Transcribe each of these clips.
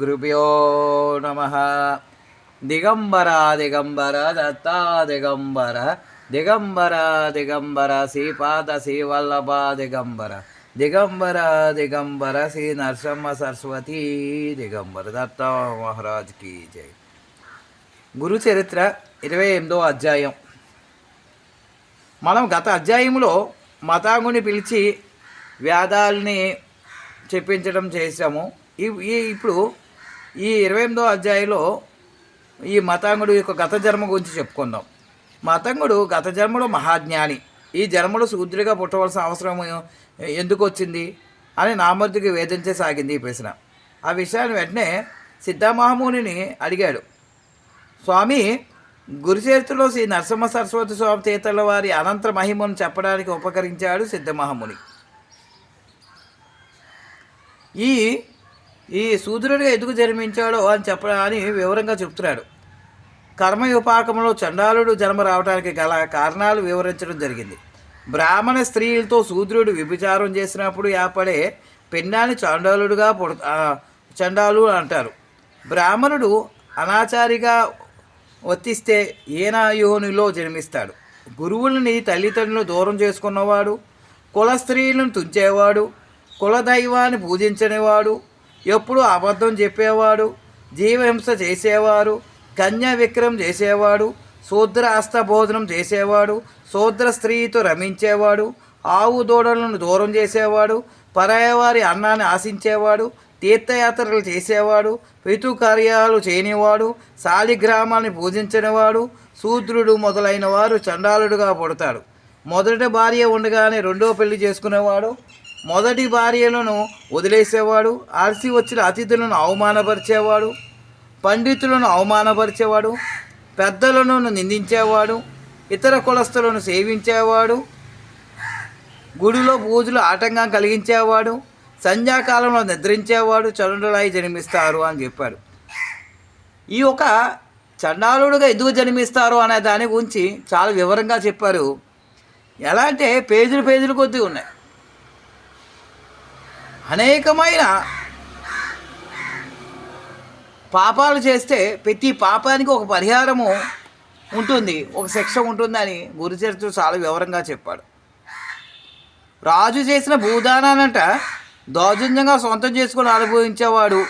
గురుభ్యో నమ దిగంబర దిగంబర దత్తా దిగంబర దిగంబర దిగంబర శ్రీపాద శ్రీవల్లభ దిగంబర దిగంబర దిగంబర శ్రీ నరసింహ సరస్వతి దిగంబర దత్త మహారాజ్కి జై గురు చరిత్ర ఇరవై ఎనిమిదో అధ్యాయం. మనం గత అధ్యాయంలో మతాంగుని పిలిచి వేదాల్ని చెప్పించడం చేసాము ఈ- ఇప్పుడు ఈ ఇరవై ఎనిమిదో అధ్యాయంలో ఈ మతాంగుడు యొక్క గత జన్మ గురించి చెప్పుకుందాం. మతాంగుడు గత జన్మలో మహాజ్ఞాని. ఈ జన్మలో శూద్రుడిగా పుట్టవలసిన అవసరం ఎందుకు వచ్చింది? అని నామర్దికి వేధించసాగింది ఈ ప్రశ్న. ఆ విషయాన్ని వెంటనే సిద్ధమహామునిని అడిగాడు. స్వామి గురుచరిత్రలో శ్రీ నరసింహ సరస్వతి స్వామి తీర్థల వారి అనంత మహిమను చెప్పడానికి ఉపకరించాడు సిద్ధమహాముని. ఈ ఈ శూద్రుడిగా ఎందుకు జన్మించాడో అని చెప్ప అని వివరంగా చెప్తున్నాడు. కర్మయుపాకంలో చండాలుడు జన్మ రావడానికి గల కారణాలు వివరించడం జరిగింది. బ్రాహ్మణ స్త్రీలతో శూద్రుడు విభిచారం చేసినప్పుడు ఏర్పడే పిండాన్ని చండాలుడుగా పుడ చండాలు అంటారు. బ్రాహ్మణుడు అనాచారిగా వర్తిస్తే ఏనాయోనిలో జన్మిస్తాడు. గురువులని తల్లిదండ్రులు దూరం చేసుకున్నవాడు కుల స్త్రీలను తుంచేవాడు కులదైవాన్ని పూజించనివాడు ఎప్పుడు అబద్ధం చెప్పేవాడు జీవహింస చేసేవారు కన్యా విక్రయం చేసేవాడు శూద్ర భోజనం చేసేవాడు శూద్ర స్త్రీతో రమించేవాడు ఆవు దూడలను దూరం చేసేవాడు పరాయవారి అన్నాన్ని ఆశించేవాడు తీర్థయాత్రలు చేసేవాడు పితు కార్యాలు చేయనివాడు శాలిగ్రామాన్ని పూజించనివాడు శూద్రుడు మొదలైన వారు చండాలుడుగా పుడతాడు. మొదటి భార్య ఉండగానే రెండో పెళ్ళి చేసుకునేవాడు మొదటి భార్యలను వదిలేసేవాడు అలసి వచ్చిన అతిథులను అవమానపరిచేవాడు పండితులను అవమానపరిచేవాడు పెద్దలను నిందించేవాడు ఇతర కులస్తులను సేవించేవాడు గుడిలో పూజలు ఆటంకం కలిగించేవాడు సంధ్యాకాలంలో నిద్రించేవాడు చండులై జన్మిస్తారు అని చెప్పాడు. ఈ ఒక చండాలుడుగా ఎందుకు జన్మిస్తారు అనే దాని గురించి చాలా వివరంగా చెప్పారు. ఎలా అంటే పేజీలు పేజీలు కొద్దీ ఉన్నాయి. అనేకమైన పాపాలు చేస్తే ప్రతి పాపానికి ఒక పరిహారము ఉంటుంది ఒక శిక్ష ఉంటుందని గురుచరిత్ర చాలా వివరంగా చెప్పాడు. రాజు చేసిన భూదానానంట దౌర్జన్యంగా సొంతం చేసుకుని అనుభవించేవాడు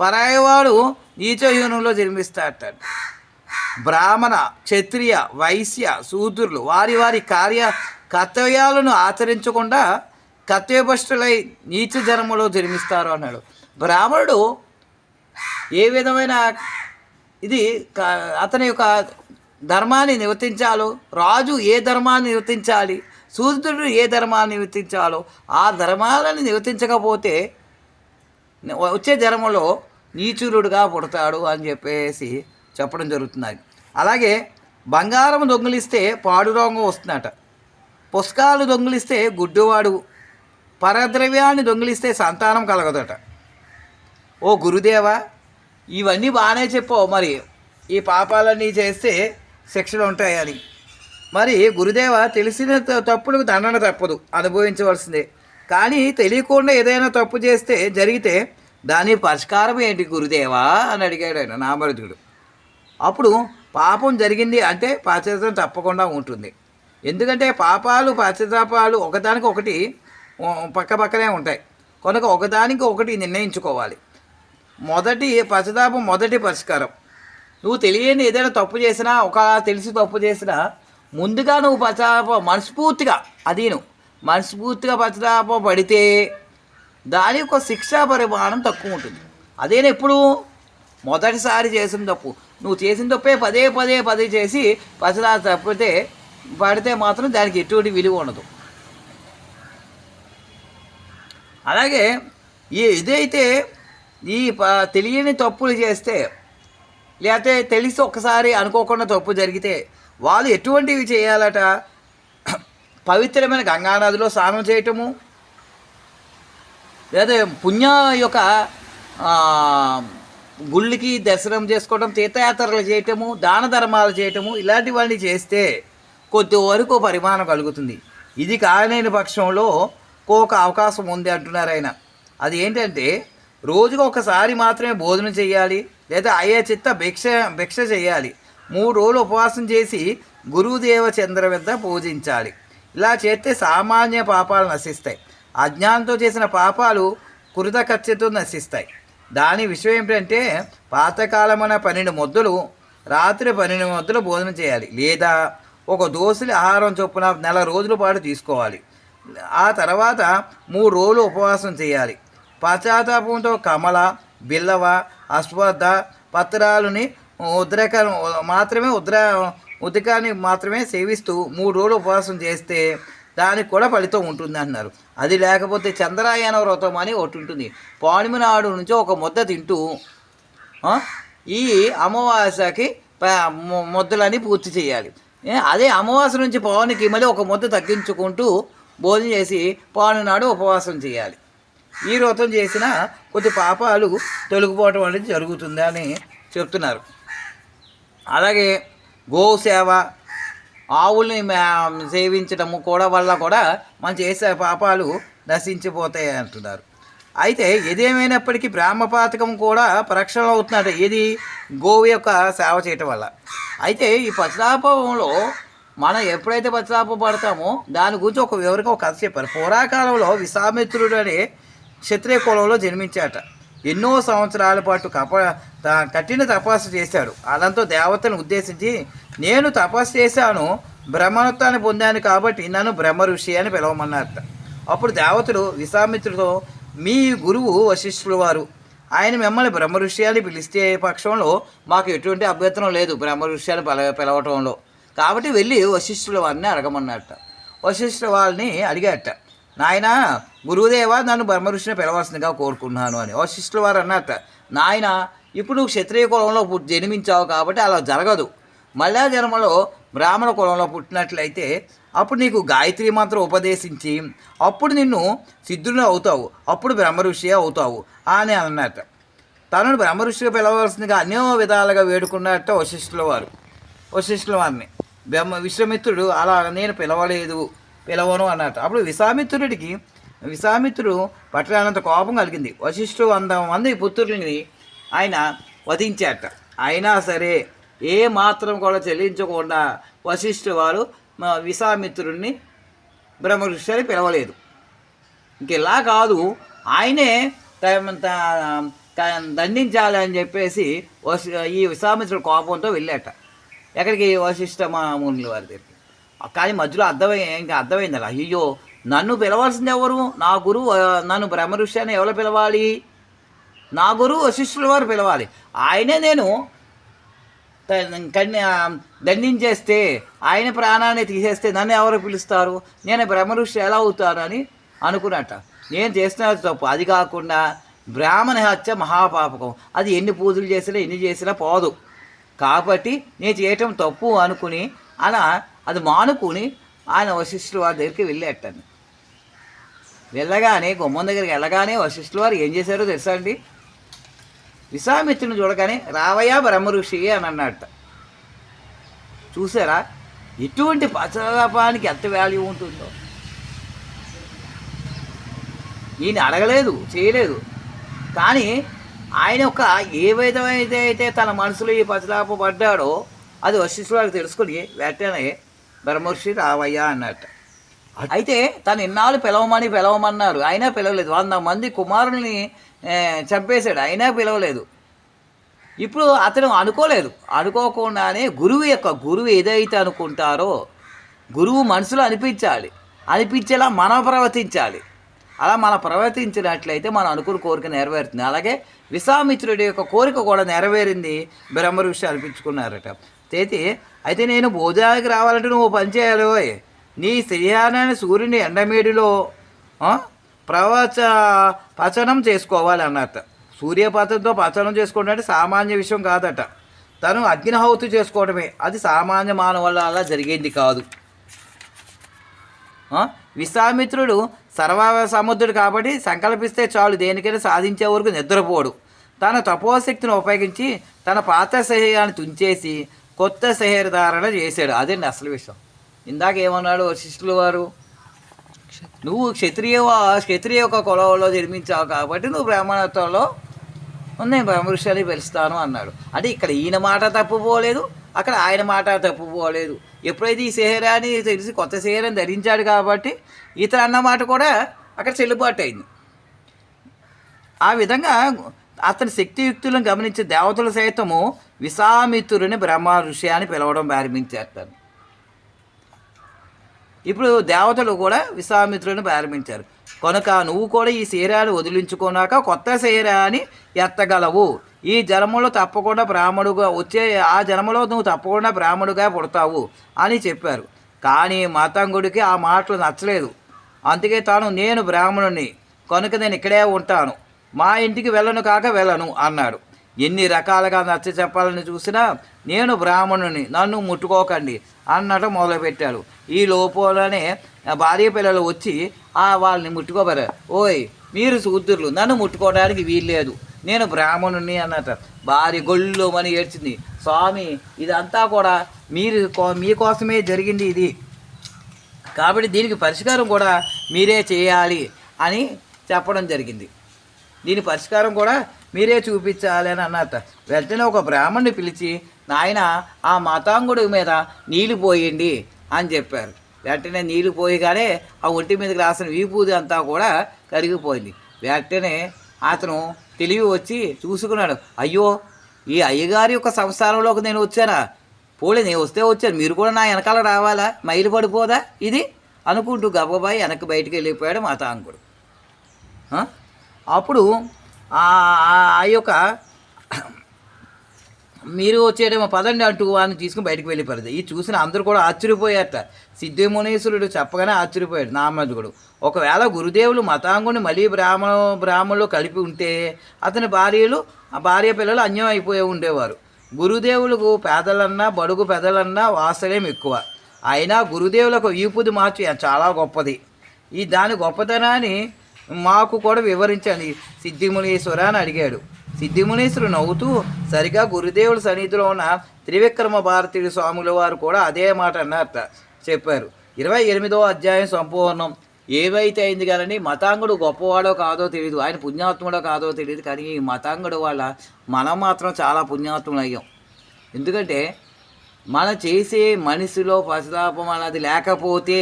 పరాయవాడు నీచహీనంలో జన్మిస్తాడట. బ్రాహ్మణ క్షత్రియ వైశ్య శూద్రులు వారి వారి కార్య కర్తవ్యాలను ఆచరించకుండా కర్తవ్యభ్రష్టులై నీచ జన్మలో జన్మిస్తారు అన్నాడు. బ్రాహ్మణుడు ఏ విధమైన ఇది అతని యొక్క ధర్మాన్ని నివర్తించాలో రాజు ఏ ధర్మాన్ని నివర్తించాలి సూర్యుడు ఏ ధర్మాన్ని నివర్తించాలో ఆ ధర్మాలను నివర్తించకపోతే వచ్చే జన్మలో నీచురుడుగా పుడతాడు అని చెప్పేసి చెప్పడం జరుగుతుంది. అలాగే బంగారం దొంగిలిస్తే పాడురోగం వస్తుందట. పుస్తకాలు దొంగిలిస్తే గుడ్డువాడు పరద్రవ్యాన్ని దొంగిలిస్తే సంతానం కలగదట. ఓ గురుదేవా ఇవన్నీ బాగానే చెప్పావు మరి. ఈ పాపాలన్నీ చేస్తే శిక్షలు ఉంటాయని. మరి గురుదేవ తెలిసిన తప్పులకు దండన తప్పదు అనుభవించవలసిందే. కానీ తెలియకుండా ఏదైనా తప్పు చేస్తే జరిగితే దాని పరిష్కారం ఏంటి గురుదేవా అని అడిగాడు ఆయన నామరుదుడు. అప్పుడు పాపం జరిగింది అంటే పాశ్చాత్యం తప్పకుండా ఉంటుంది. ఎందుకంటే పాపాలు పాశ్చాత్తాపాలు ఒకదానికి ఒకటి పక్క పక్కనే ఉంటాయి. కనుక ఒకదానికి ఒకటి నిర్ణయించుకోవాలి. మొదటి పశ్చాత్తాపం మొదటి పరిష్కారం. నువ్వు తెలియని ఏదైనా తప్పు చేసినా ఒక తెలిసి తప్పు చేసినా ముందుగా నువ్వు పశ్చాత్తాప మనస్ఫూర్తిగా అది నువ్వు. మనస్ఫూర్తిగా పశ్చాత్తాప పడితే దాని యొక్క శిక్షా పరిమాణం తక్కువ ఉంటుంది. అదేనా ఎప్పుడు మొదటిసారి చేసిన తప్పు. నువ్వు చేసిన తప్పే పదే పదే పదే చేసి పశ్చాత్తాప తప్పితే పడితే మాత్రం దానికి ఎటువంటి విలువ ఉండదు. అలాగే ఈ ఇదైతే ఈ ప- తెలియని తప్పులు చేస్తే లేకపోతే తెలిసి ఒక్కసారి అనుకోకుండా తప్పు జరిగితే వాళ్ళు ఎటువంటివి చేయాలట? పవిత్రమైన గంగానదిలో స్నానం చేయటము లేదా పుణ్య యొక్క గుళ్ళకి దర్శనం చేసుకోవడం తీర్థయాత్రలు చేయటము దాన ధర్మాలు చేయటము ఇలాంటివన్నీ చేస్తే కొద్ది వరకు పరిమాణం కలుగుతుంది. ఇది కాలేని పక్షంలో ఒక అవకాశం ఉంది అంటున్నారు ఆయన. అది ఏంటంటే రోజుకు ఒకసారి మాత్రమే భోజనం చేయాలి లేదా అయ్యే చిత్త భిక్ష భిక్ష చేయాలి. మూడు రోజులు ఉపవాసం చేసి గురుదేవ చంద్ర వద్ద పూజించాలి. ఇలా చేస్తే సామాన్య పాపాలు నశిస్తాయి. అజ్ఞానంతో చేసిన పాపాలు కురుత ఖర్చుతో నశిస్తాయి. దాని విషయం ఏమిటంటే పాతకాలమైన పన్నెండు ముద్దలు రాత్రి పన్నెండు ముద్దలు భోజనం చేయాలి. లేదా ఒక దోశలు ఆహారం చొప్పున నెల రోజుల పాటు తీసుకోవాలి. ఆ తర్వాత మూడు రోజులు ఉపవాసం చేయాలి. పశ్చాత్తాపంతో కమల బిల్లవ అశ్వద్ధ పత్రాలని ఉద్రేక మాత్రమే ఉద్ర ఉదకాన్ని మాత్రమే సేవిస్తూ మూడు రోజులు ఉపవాసం చేస్తే దానికి కూడా ఫలితం ఉంటుంది అంటున్నారు అది లేకపోతే చంద్రాయన వ్రతం అని ఒకటి ఉంటుంది. పౌర్ణమి నాడు నుంచి ఒక ముద్ద తింటూ ఈ అమావాస్యకి ముద్దలని పూర్తి చేయాలి. అదే అమావాస్య నుంచి పౌర్ణికి మళ్ళీ ఒక ముద్ద తగ్గించుకుంటూ భోజనం చేసి పానునాడు ఉపవాసం చేయాలి. ఈ వ్రతం చేసిన కొద్ది పాపాలు తొలగిపోవటం అనేది జరుగుతుంది అని చెప్తున్నారు. అలాగే గోసేవ ఆవుల్ని సేవించడము కూడా వల్ల కూడా మనం చేసే పాపాలు నశించిపోతాయి అంటున్నారు. అయితే ఏదేమైనప్పటికీ బ్రాహ్మపాతకం కూడా ప్రక్షణ అవుతున్నట్టు. ఇది గోవు యొక్క సేవ చేయటం వల్ల. అయితే ఈ పశ్చాత్తాపంలో మనం ఎప్పుడైతే పశ్చాత్తాప పడతామో దాని గురించి ఒక వివరంగా ఒక కథ చెప్పారు పురాకాలంలో విశ్వామిత్రుడు అనే క్షత్రియ కులంలో జన్మించాట. ఎన్నో సంవత్సరాల పాటు కప కఠిన తపస్సు చేశాడు. అదంతో దేవతను ఉద్దేశించి నేను తపస్సు చేశాను బ్రహ్మత్వాన్ని పొందాను కాబట్టి నన్ను బ్రహ్మ ఋషి అని పిలవమన్నారట. అప్పుడు దేవతలు విశ్వామిత్రుడితో మీ గురువు వశిష్ఠుల వారు. ఆయన మిమ్మల్ని బ్రహ్మ ఋషి అని పిలిస్తే పక్షంలో మాకు ఎటువంటి అభ్యంతరం లేదు బ్రహ్మ ఋషి అని పిలవటంలో. కాబట్టి వెళ్ళి వశిష్ఠుల వారిని అడగమన్నట్ట వశిష్ఠుల వారిని అడిగాట నాయన గురుదేవా నన్ను బ్రహ్మఋషిని పిలవాల్సిందిగా కోరుకున్నాను అని. వశిష్ఠుల వారు అన్నట్ట నాయన ఇప్పుడు నువ్వు క్షత్రియ కులంలో పుట్టి జన్మించావు కాబట్టి అలా జరగదు. మళ్ళా జన్మలో బ్రాహ్మణ కులంలో పుట్టినట్లయితే అప్పుడు నీకు గాయత్రి మంత్రం ఉపదేశించి అప్పుడు నిన్ను సిద్ధుని అవుతావు అప్పుడు బ్రహ్మ ఋషి అవుతావు అని అన్నట్ట తనను బ్రహ్మఋషిగా పిలవలసిందిగా అనేక విధాలుగా వేడుకున్నట్ట వశిష్ఠుల వారు. వశిష్ఠుల వారిని బ్రహ్మ విశ్వామిత్రుడు అలా నేను పిలవలేదు పిలవను అన్నట్టు. అప్పుడు విశ్వామిత్రుడికి విశ్వామిత్రుడు పట్టణంత కోపం కలిగింది. వశిష్ఠుడు వంద మంది పుత్రుల్ని ఆయన వధించాట అయినా సరే ఏ మాత్రం కూడా చెల్లించకుండా వశిష్ఠు వారు మా విశ్వామిత్రుడిని బ్రహ్మ ఋషి అని పిలవలేదు. ఇంకెలా కాదు ఆయనే త- త- దండించాలని చెప్పేసి ఈ విశ్వామిత్రుడు కోపంతో వెళ్ళాట ఎక్కడికి వశిష్ఠ మామూలు వారి దగ్గరికి? కానీ మధ్యలో అర్థమై ఇంకా అర్థమైంది అలా. అయ్యో నన్ను పిలవాల్సింది ఎవరు? నా గురువు నన్ను బ్రహ్మఋషి అని ఎవరు పిలవాలి? నా గురువు వశిష్ఠుల వారు పిలవాలి. ఆయనే నేను కన్య దండించేస్తే ఆయన ప్రాణాన్ని తీసేస్తే నన్ను ఎవరు పిలుస్తారు? నేను బ్రహ్మ ఋషి ఎలా అవుతానని అనుకున్నట్ట. నేను చేసిన తప్పు. అది కాకుండా బ్రాహ్మణ హత్య మహాపాపకం. అది ఎన్ని పూజలు చేసినా ఎన్ని చేసినా పోదు. కాబట్టి నేను చేయటం తప్పు అనుకుని అలా అది మానుకుని ఆయన వశిష్ఠుల వారి దగ్గరికి వెళ్ళేటండి. వెళ్ళగానే గుమ్మం దగ్గరికి వెళ్ళగానే వశిష్ఠుల వారు ఏం చేశారో తెలుసా అండి? విశ్వామిత్రుని చూడగానే రావయ్యా బ్రహ్మ ఋషి అని అన్నట్ట చూసారా? ఎటువంటి పశ్చాత్తాపానికి ఎంత వాల్యూ ఉంటుందో. ఈయన అడగలేదు చేయలేదు. కానీ ఆయన యొక్క ఏ విధమైతే అయితే తన మనసులో ఈ పశ్చాత్తాప పడ్డాడో అది వశిష్ఠులకు తెలుసుకుని వెంటనే బ్రహ్మర్షి రావయ్యా అన్నట్టు. అయితే తను ఇన్నాళ్ళు పిలవమని పిలవమన్నారు. అయినా పిలవలేదు. వంద మంది కుమారుల్ని చంపేశాడు. అయినా పిలవలేదు. ఇప్పుడు అతను అనుకోలేదు. అనుకోకుండానే గురువు యొక్క గురువు ఏదైతే అనుకుంటారో గురువు మనసులో అనిపించాలి. అనిపించేలా మనం ప్రవర్తించాలి. అలా మనం ప్రవర్తించినట్లయితే మనం అనుకున్న కోరిక నెరవేరుతుంది. అలాగే విశ్వామిత్రుడి యొక్క కోరిక కూడా నెరవేరింది బ్రహ్మ ఋషి అనిపించుకున్నారట. అయితే అయితే నేను భోజనానికి రావాలంటే నువ్వు పనిచేయాలి నీ శ్రీహారాన్ని సూర్యుని ఎండమేడిలో ప్రవచ పచనం చేసుకోవాలి అన్నట్ట. సూర్యపథంతో పచనం చేసుకోవడం అంటే సామాన్య విషయం కాదట. తను అగ్నిహౌతి చేసుకోవడమే. అది సామాన్య మానవుల అలా జరిగేది కాదు. విశ్వామిత్రుడు సర్వ సముద్రుడు కాబట్టి సంకల్పిస్తే చాలు దేనికైనా సాధించే వరకు నిద్రపోడు. తన తపోశక్తిని ఉపయోగించి తన పాత శరీరాన్ని తుంచేసి కొత్త శరీర ధారణ చేశాడు. అదండి అసలు విషయం. ఇందాక ఏమన్నాడు వశిష్ఠుల వారు? నువ్వు క్షత్రియ క్షత్రియ యొక్క కులంలో జన్మించావు కాబట్టి నువ్వు బ్రాహ్మణత్వంలో నేను బ్రహ్మృష్యాన్ని పిలుస్తాను అన్నాడు. అంటే ఇక్కడ ఈయన మాట తప్పుపోలేదు అక్కడ ఆయన మాట తప్పుపోలేదు ఎప్పుడైతే ఈ సేహరాని తెలిసి కొత్త సేహరాన్ని ధరించాడు కాబట్టి ఇతను అన్న మాట కూడా అక్కడ చెల్లుబాటు అయింది. ఆ విధంగా అతని శక్తియుక్తులను గమనించే దేవతలు సైతము విశామిత్రుని బ్రహ్మ ఋషి అని పిలవడం ప్రారంభించేస్తారు ఇప్పుడు దేవతలు కూడా విశ్వామిత్రుని ప్రారంభించారు. కనుక నువ్వు కూడా ఈ శరీరాన్ని వదిలించుకున్నాక కొత్త శరీరాన్ని ఎత్తగలవు. ఈ జన్మలో తప్పకుండా బ్రాహ్మడుగా వచ్చే ఆ జన్మలో నువ్వు తప్పకుండా బ్రాహ్మడుగా పుడతావు అని చెప్పారు. కానీ మతంగుడికి ఆ మాటలు నచ్చలేదు. అందుకే తాను నేను బ్రాహ్మణుని కనుక నేను ఇక్కడే ఉంటాను. మా ఇంటికి వెళ్ళను కాక వెళ్ళను అన్నాడు. ఎన్ని రకాలుగా నచ్చ చెప్పాలని చూసినా నేను బ్రాహ్మణుని నన్ను ముట్టుకోకండి అన్నట్టు మొదలుపెట్టాడు. ఈ లోపలనే భార్య పిల్లలు వచ్చి ఆ వాళ్ళని ముట్టుకోబారు ఓయ్ మీరు సూద్రులు నన్ను ముట్టుకోవడానికి వీల్లేదు. నేను బ్రాహ్మణుని అన్నట్టు భార్య గొళ్ళు అని ఏడ్చింది. స్వామి ఇదంతా కూడా మీరు కో- మీకోసమే జరిగింది ఇది. కాబట్టి దీనికి పరిష్కారం కూడా మీరే చేయాలి అని చెప్పడం జరిగింది. దీని పరిష్కారం కూడా మీరే చూపించాలి అని అన్నట్టు వెంటనే ఒక బ్రాహ్మణ్ణి పిలిచి నాయన ఆ మతాంగుడి మీద నీళ్ళు పోయండి అని చెప్పారు. వెంటనే నీళ్ళు పోయగానే ఆ ఒంటి మీదకి రాసిన వీపూది అంతా కూడా కరిగిపోయింది. వెంటనే అతను తెలివి వచ్చి చూసుకున్నాడు. అయ్యో ఈ అయ్యగారి యొక్క సంసారంలోకి నేను వచ్చానా? పోలే నేను వస్తే వచ్చాను. మీరు కూడా నా వెనకాల రావాలా? మైలు పడిపోదా ఇది? అనుకుంటూ గబ్బబాయి వెనక్కి బయటికి వెళ్ళిపోయాడు మాతాంకుడు ఆ? అప్పుడు ఆ యొక్క మీరు వచ్చేటేమో పదండి అంటూ అని తీసుకుని బయటకు వెళ్ళిపోయారు. ఇది చూసిన అందరూ కూడా ఆశ్చర్యపోయారట. సిద్ధిమునీశ్వరుడు చెప్పగానే ఆశ్చర్యపోయాడు నామదుగుడు ఒకవేళ గురుదేవులు మతాంగుని మళ్ళీ బ్రాహ్మణ బ్రాహ్మణులు కలిపి ఉంటే అతని భార్యలు ఆ భార్య పిల్లలు అన్యం అయిపోయి ఉండేవారు. గురుదేవులకు పేదలన్నా బడుగు పెదలన్నా వాసలేం ఎక్కువ. అయినా గురుదేవులకు వీపుది మార్చి చాలా గొప్పది. ఈ దాని గొప్పతనాన్ని మాకు కూడా వివరించండి. సిద్ధిమునీశ్వర అని అడిగాడు. సిద్ధిమునీశ్వరు నవ్వుతూ సరిగా గురుదేవుల సన్నిధిలో ఉన్న త్రివిక్రమ భారతీయుడు స్వాముల వారు కూడా అదే మాట అన్నారట. చెప్పారు. ఇరవై ఎనిమిదో అధ్యాయం సంపూర్ణం. ఏవైతే అయింది కానీ మతాంగుడు గొప్పవాడో కాదో తెలియదు ఆయన పుణ్యాత్ముడో కాదో తెలియదు కానీ ఈ మతాంగుడు వల్ల మనం మాత్రం చాలా పుణ్యాత్ములు అయ్యాం ఎందుకంటే మనం చేసే మనిషిలో పశ్చాత్తాపం అన్నది లేకపోతే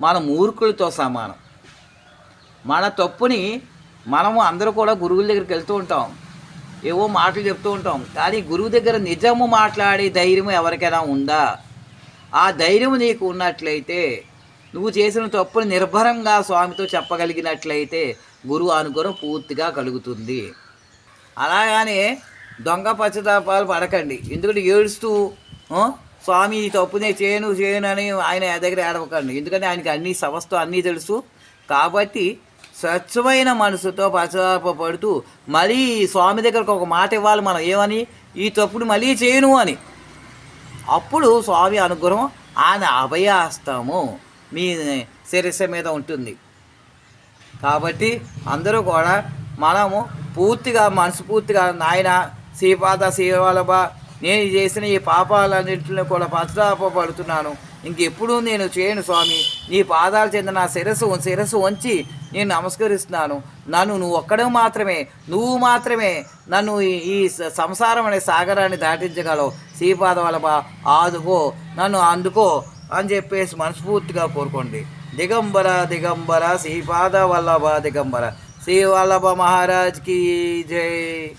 మన మూర్ఖులతో సమానం. మన తప్పుని మనము అందరూ కూడా గురువుల దగ్గరికి వెళ్తూ ఉంటాం. ఏవో మాటలు చెప్తూ ఉంటాం. కానీ గురువు దగ్గర నిజము మాట్లాడే ధైర్యం ఎవరికైనా ఉందా? ఆ ధైర్యం నీకు ఉన్నట్లయితే నువ్వు చేసిన తప్పులు నిర్భరంగా స్వామితో చెప్పగలిగినట్లయితే గురువు అనుగ్రహం పూర్తిగా కలుగుతుంది. అలాగానే దొంగ పశ్చాత్తాపాలు పడకండి. ఎందుకంటే ఏడుస్తూ స్వామి ఈ తప్పునే చేయను చేయను అని ఆయన దగ్గర ఏడవకండి. ఎందుకంటే ఆయనకి అన్ని సమస్తం అన్నీ తెలుసు. కాబట్టి స్వచ్ఛమైన మనసుతో పశ్చాత్తాపడుతూ మళ్ళీ స్వామి దగ్గరకు ఒక మాట ఇవ్వాలి మనం ఏమని? ఈ తప్పుడు మళ్ళీ చేయను అని. అప్పుడు స్వామి అనుగ్రహం ఆయన అభయాస్తము మీ శిరస్సు మీద ఉంటుంది. కాబట్టి అందరూ కూడా మనము పూర్తిగా మనస్ఫూర్తిగా నాయన శ్రీపాద శ్రీవల్లభ నేను చేసిన ఈ పాపాలన్నింటిని కూడా పశ్చాత్తాపడుతున్నాను ఇంకెప్పుడు నేను చేయను స్వామి. నీ పాదాలు చెందిన నా శిరస్సు శిరస్సు వంచి నేను నమస్కరిస్తున్నాను. నన్ను నువ్వు ఒక్కడే మాత్రమే నువ్వు మాత్రమే నన్ను ఈ- ఈ సంసారం అనే సాగరాన్ని దాటించగలవు. శ్రీపాద వల్లభ ఆదుకో నన్ను అందుకో అని చెప్పేసి మనస్ఫూర్తిగా కోరుకోండి. దిగంబర దిగంబర శ్రీపాద వల్లభ దిగంబర. శ్రీ వల్లభ మహారాజ్కి జై.